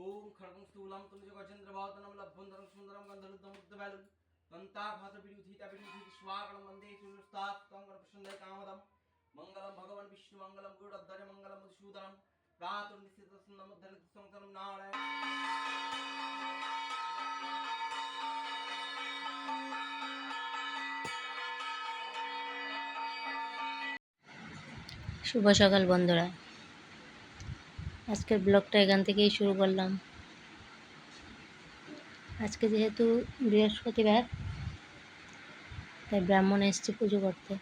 ওম খড়গং স্থূলাম তুমি জগচন্দ্র ভাবতনম লভ্যন্তরং সুন্দরম গন্ধরুদ্ধমুগ্ধবেলুম তন্তাঘাতবিরুথিতাবিরুথিস্বাগণম বন্দে সুরস্তাত্তং গণপ্রসন্দে কামদম। মঙ্গলম ভগবান বিষ্ণু, মঙ্গলম গুরুরদ্ধরে মঙ্গলম মধুসূদনম। প্রাতুর্নিশ্চিতসুন্দমুদ্ধরে সংসারম নারায়ণ। শুভ সকাল বন্ধুরা। আজকের ব্লগটা এখান থেকেই শুরু করলাম। আজকে যেহেতু বৃহস্পতিবার, তাই ব্রাহ্মণ এসছে পুজো করতে।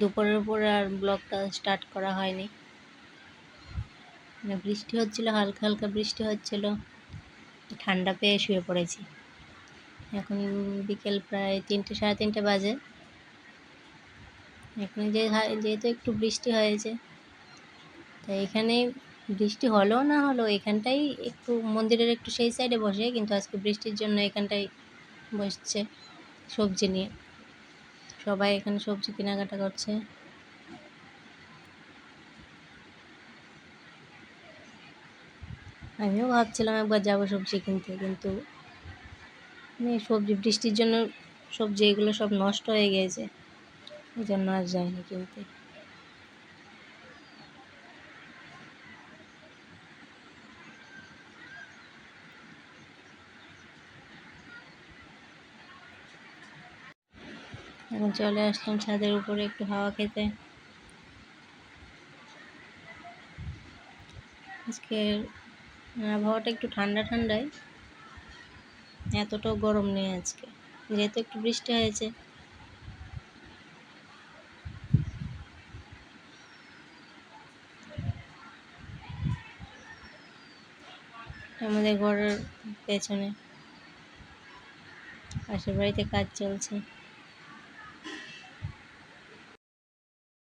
দুপুরের উপরে আর ব্লগটা স্টার্ট করা হয়নি। মানে বৃষ্টি হচ্ছিল, হালকা হালকা বৃষ্টি হচ্ছিল, ঠান্ডা পেয়ে শুয়ে পড়েছি। এখন বিকেল প্রায় তিনটে, সাড়ে তিনটে বাজে। এখন যেহেতু একটু বৃষ্টি হয়েছে তাই এখানে বৃষ্টি হলেও না হলেও এখানটাই একটু মন্দিরের একটু সেই সাইডে বসে, কিন্তু আজকে বৃষ্টির জন্য এখানটাই বসছে সবজি নিয়ে। সবাই এখানে সবজি কেনাকাটা করছে। আমিও ভাবছিলাম একবার যাব সবজি কিনতে, কিন্তু মানে সবজি, বৃষ্টির জন্য সবজি এগুলো সব নষ্ট হয়ে গিয়েছে। এই জন্য আর যাইনি কিনতে। এখন চলে আসলাম ছাদের উপরে একটু হাওয়া খেতে। আজকের আবহাওয়াটা একটু ঠান্ডা ঠান্ডায় এতটাও গরম নেই আজকে। যেহেতু একটু বৃষ্টি হয়েছে। আমাদের ঘরের পেছনে। পাশের বাড়িতে কাজ চলছে।